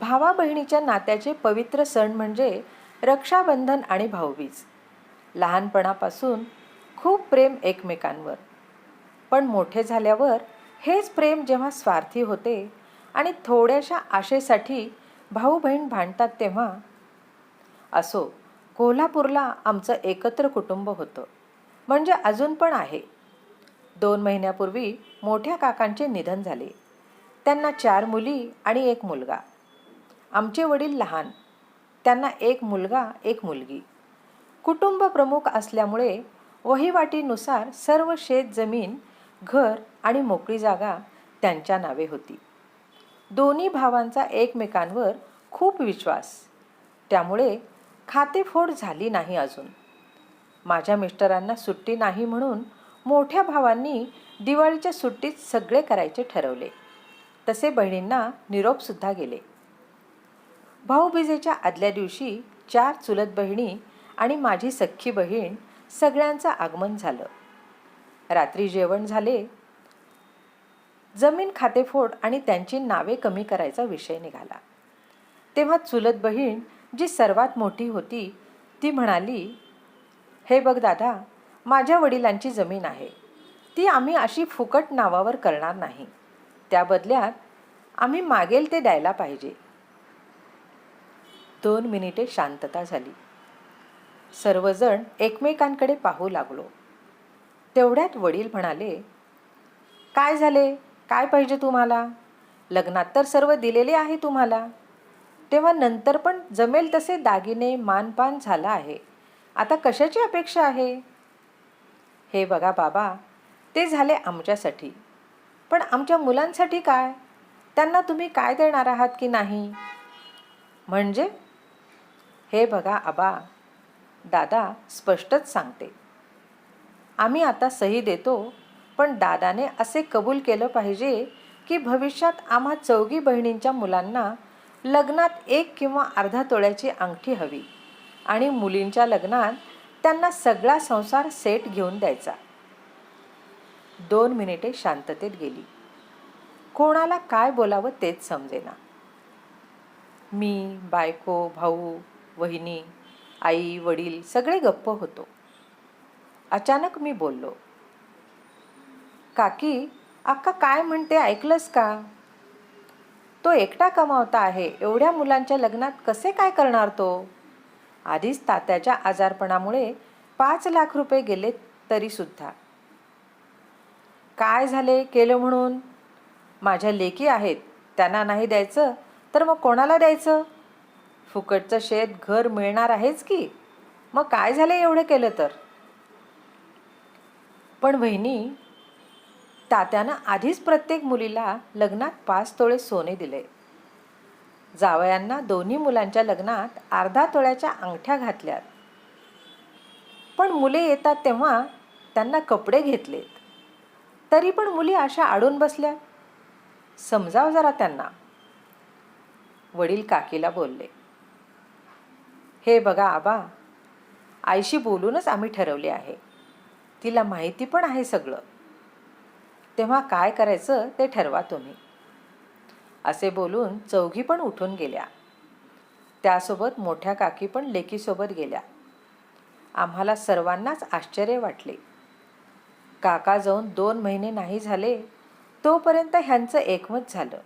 भावा बहिणीच्या नात्याचे पवित्र सण म्हणजे रक्षाबंधन आणि भाऊबीज. लहानपणापासून खूप प्रेम एकमेकांवर. पण मोठे झाल्यावर हेच प्रेम जेव्हा स्वार्थी होते आणि थोड्याशा आशेसाठी भाऊ बहीण भांडतात तेव्हा असो कोल्हापूरला आमचं एकत्र कुटुंब होतं. म्हणजे अजून पण आहे. दोन महिन्यापूर्वी मोठ्या काकांचे निधन झाले. त्यांना चार मुली आणि एक मुलगा. आमचे वडील लहान. त्यांना एक मुलगा एक मुलगी. कुटुंब प्रमुख असल्यामुळे वहिवाटीनुसार सर्व शेत जमीन घर आणि मोकळी जागा त्यांच्या नावे होती. दोन्ही भावांचा एकमेकांवर खूप विश्वास. त्यामुळे खातेफोड झाली नाही अजून. माझ्या मिस्टरांना सुट्टी नाही म्हणून मोठ्या भावांनी दिवाळीच्या सुट्टीत सगळे करायचे ठरवले. तसे बहिणींना निरोपसुद्धा गेले. भाऊबीजेच्या आदल्या दिवशी चार चुलत बहिणी आणि माझी सख्खी बहीण सगळ्यांचं आगमन झालं. रात्री जेवण झाले. जमीन खातेफोड आणि त्यांची नावे कमी करायचा विषय निघाला. तेव्हा चुलत बहीण जी सर्वात मोठी होती ती म्हणाली हे बघ दादा माझ्या वडिलांची जमीन आहे. ती आम्ही अशी फुकट नावावर करणार नाही. त्या बदल्यात आम्ही मागेल ते द्यायला पाहिजे. दोन मिनिटे शांतता झाली. सर्वजण एकमेकांकडे पाहू लागलो. तेवढ्यात वडील म्हणाले काय झाले? काय पाहिजे तुम्हाला? लग्नात तर सर्व दिलेले आहे तुम्हाला. तेव्हा नंतर पण जमेल तसे दागिने मानपान झाला आहे. आता कशाची अपेक्षा आहे? हे बघा बाबा ते झाले आमच्यासाठी. पण आमच्या मुलांसाठी काय? त्यांना तुम्ही काय देणार आहात की नाही? म्हणजे? हे बघा आबा. दादा स्पष्टच सांगते. आम्ही आता सही देतो पण दादाने असे कबूल केलं पाहिजे की भविष्यात आम्हा चौघी बहिणींच्या मुलांना लग्नात एक किंवा अर्धा तोळ्याची अंगठी हवी आणि मुलींच्या लग्नात त्यांना सगळा संसार सेट घेऊन द्यायचा. दोन मिनिटे शांततेत गेली. कोणाला काय बोलावं तेच समजेना. मी बायको भाऊ वहिनी आई वडील सगळे गप्प होतो. अचानक मी बोललो काकी अक्का काय म्हणते ऐकलंस का? तो एकटा कमावता आहे एवढ्या मुलांच्या लग्नात कसे काय करणार तो? आधीच तात्याच्या आजारपणामुळे पाच लाख रुपये गेले तरीसुद्धा. काय झाले केलं म्हणून? माझ्या लेकी आहेत त्यांना नाही द्यायचं तर मग कोणाला द्यायचं? फुकटचं शेत घर मिळणार आहेच की? मग काय झालं एवढं केलं तर? पण वहिनी तात्यानं आधीच प्रत्येक मुलीला लग्नात पाच तोळे सोने दिले. जावयांना दोन्ही मुलांच्या लग्नात अर्धा तोळ्याच्या अंगठ्या घातल्यात. पण मुले येतात तेव्हा त्यांना कपडे घेतलेत. तरी पण मुली अशा आडून बसल्या. समजाव जरा त्यांना. वडील काकीला बोलले हे बघा आबा आईशी बोलूनच आम्ही ठरवले आहे. तिला माहिती पण आहे सगळं. तेव्हा काय करायचं ते ठरवा तुम्ही. असे बोलून चौघी पण उठून गेल्या. त्यासोबत मोठ्या काकी पण लेकीसोबत गेल्या. आम्हाला सर्वांनाच आश्चर्य वाटले. काका जाऊन दोन महिने नाही झाले तोपर्यंत ह्यांचं एकमत झालं.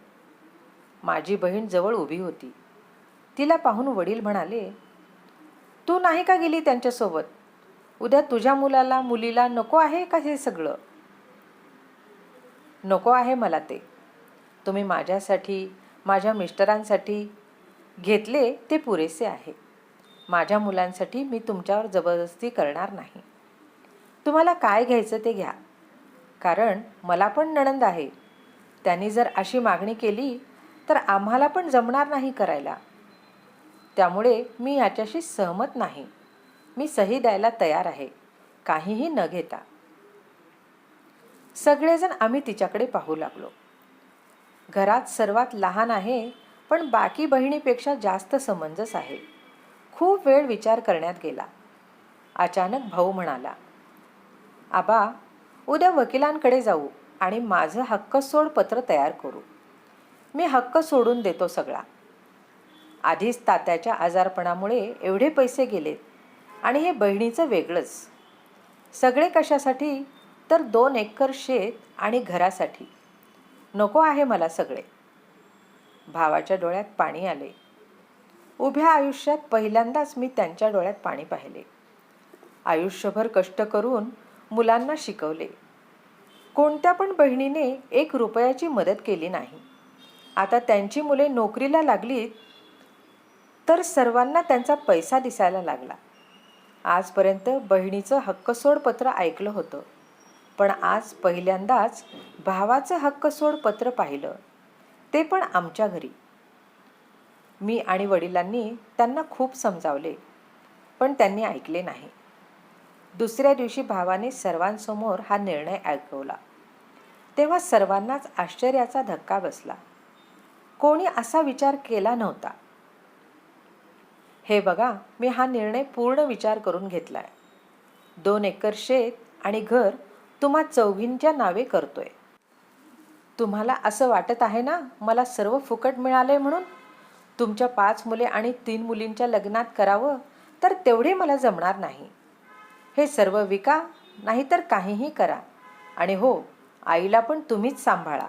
माझी बहीण जवळ उभी होती. तिला पाहून वडील म्हणाले तू नाही का गेली त्यांच्यासोबत? उद्या तुझ्या मुलाला मुलीला नको आहे का हे सगळं? नको आहे मला ते. तुम्ही माझ्यासाठी माझ्या मिस्टरांसाठी घेतले ते पुरेसे आहे. माझ्या मुलांसाठी मी तुमच्यावर जबरदस्ती करणार नाही. तुम्हाला काय घ्यायचं ते घ्या. कारण मला पण नणंद आहे. त्यांनी जर अशी मागणी केली तर आम्हाला पण जमणार नाही करायला. त्यामुळे मी याच्याशी सहमत नाही. मी सही द्यायला तयार आहे. काहीही न घेता. सगळेजण आम्ही तिच्याकडे पाहू लागलो. घरात सर्वात लहान आहे पण बाकी बहिणीपेक्षा जास्त समंजस आहे. खूप वेळ विचार करण्यात गेला. अचानक भाऊ म्हणाला आबा उद्या वकिलांकडे जाऊ आणि माझं हक्क सोड पत्र तयार करू. मी हक्क सोडून देतो सगळा. आधीच तात्याच्या आजारपणामुळे एवढे पैसे गेलेत आणि हे बहिणीचं वेगळंच. सगळे कशासाठी? तर दोन एकर शेत आणि घरासाठी. नको आहे मला सगळे. भावाच्या डोळ्यात पाणी आले. उभ्या आयुष्यात पहिल्यांदाच मी त्यांच्या डोळ्यात पाणी पाहिले. आयुष्यभर कष्ट करून मुलांना शिकवले. कोणत्या पण बहिणीने एक रुपयाची मदत केली नाही. आता त्यांची मुले नोकरीला लागलीत तर सर्वांना त्यांचा पैसा दिसायला लागला. आजपर्यंत बहिणीचं हक्कसोड पत्र ऐकलं होतं. पण आज पहिल्यांदाच भावाचं हक्कसोड पत्र पाहिलं. ते पण आमच्या घरी. मी आणि वडिलांनी त्यांना खूप समजावले पण त्यांनी ऐकले नाही. दुसऱ्या दिवशी भावाने सर्वांसमोर हा निर्णय ऐकवला. तेव्हा सर्वांनाच आश्चर्याचा धक्का बसला. कोणी असा विचार केला नव्हता. हे बघा मी हा निर्णय पूर्ण विचार करून घेतला आहे दोन एकर शेत आणि घर तुम्हा चौघींच्या नावे करतोय. तुम्हाला असं वाटत आहे ना मला सर्व फुकट मिळाले म्हणून? तुमच्या पाच मुले आणि तीन मुलींच्या लग्नात करावं तर तेवढे मला जमणार नाही. हे सर्व विका नाहीतर काहीही करा. आणि हो आईला पण तुम्हीच सांभाळा.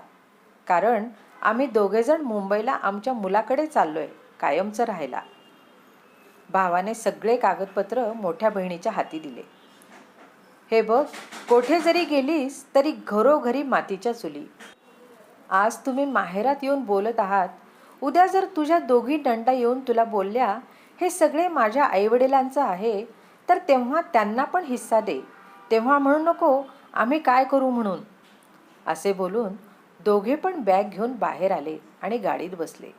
कारण आम्ही दोघेजण मुंबईला आमच्या मुलाकडे चाललो आहे कायमचं राहायला. भावाने सगळे कागदपत्र मोठ्या बहिणीच्या हाती दिले. हे बघ कोठे जरी गेलीस तरी घरोघरी मातीच्या चुली. आज तुम्ही माहेरात येऊन बोलत आहात. उद्या जर तुझ्या दोघी दंडा येऊन तुला बोलल्या हे सगळे माझ्या आईवडिलांचं आहे तर तेव्हा त्यांना पण हिस्सा दे. तेव्हा म्हणू नको आम्ही काय करू म्हणून? असे बोलून दोघे पण बॅग घेऊन बाहेर आले आणि गाडीत बसले.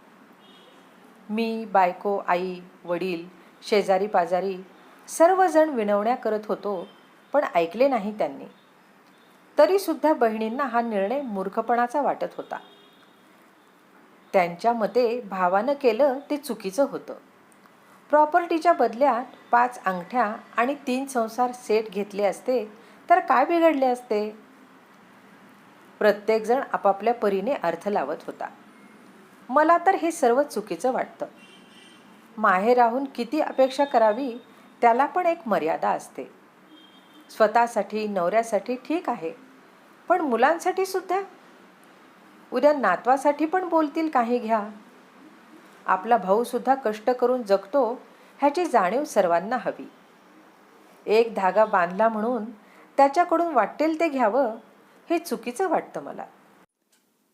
मी बायको आई वडील शेजारी पाजारी सर्वजण विनवण्या करत होतो पण ऐकले नाही त्यांनी. तरीसुद्धा बहिणींना हा निर्णय मूर्खपणाचा वाटत होता. त्यांच्या मते भावानं केलं ते चुकीचं होतं. प्रॉपर्टीच्या बदल्यात पाच अंगठ्या आणि तीन संसार सेट घेतले असते तर काय बिघडले असते? प्रत्येकजण आपापल्या परीने अर्थ लावत होता. मला तर हे सर्व चुकीचं वाटतं. माहे राहून किती अपेक्षा करावी त्याला पण एक मर्यादा असते. स्वतःसाठी नवऱ्यासाठी ठीक आहे पण मुलांसाठी सुद्धा. उद्या नातवासाठी पण बोलतील काही घ्या. आपला भाऊसुद्धा कष्ट करून जगतो ह्याची जाणीव सर्वांना हवी. एक धागा बांधला म्हणून त्याच्याकडून वाटेल ते घ्यावं हे चुकीचं वाटतं मला.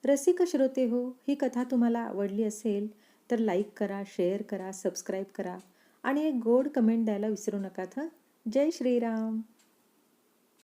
रसिक श्रोते हो ही कथा तुम्हाला आवडली असेल तर लाईक करा शेअर करा सबस्क्राईब करा. आणि एक गोड कमेंट द्यायला विसरू नका हं? जय श्रीराम.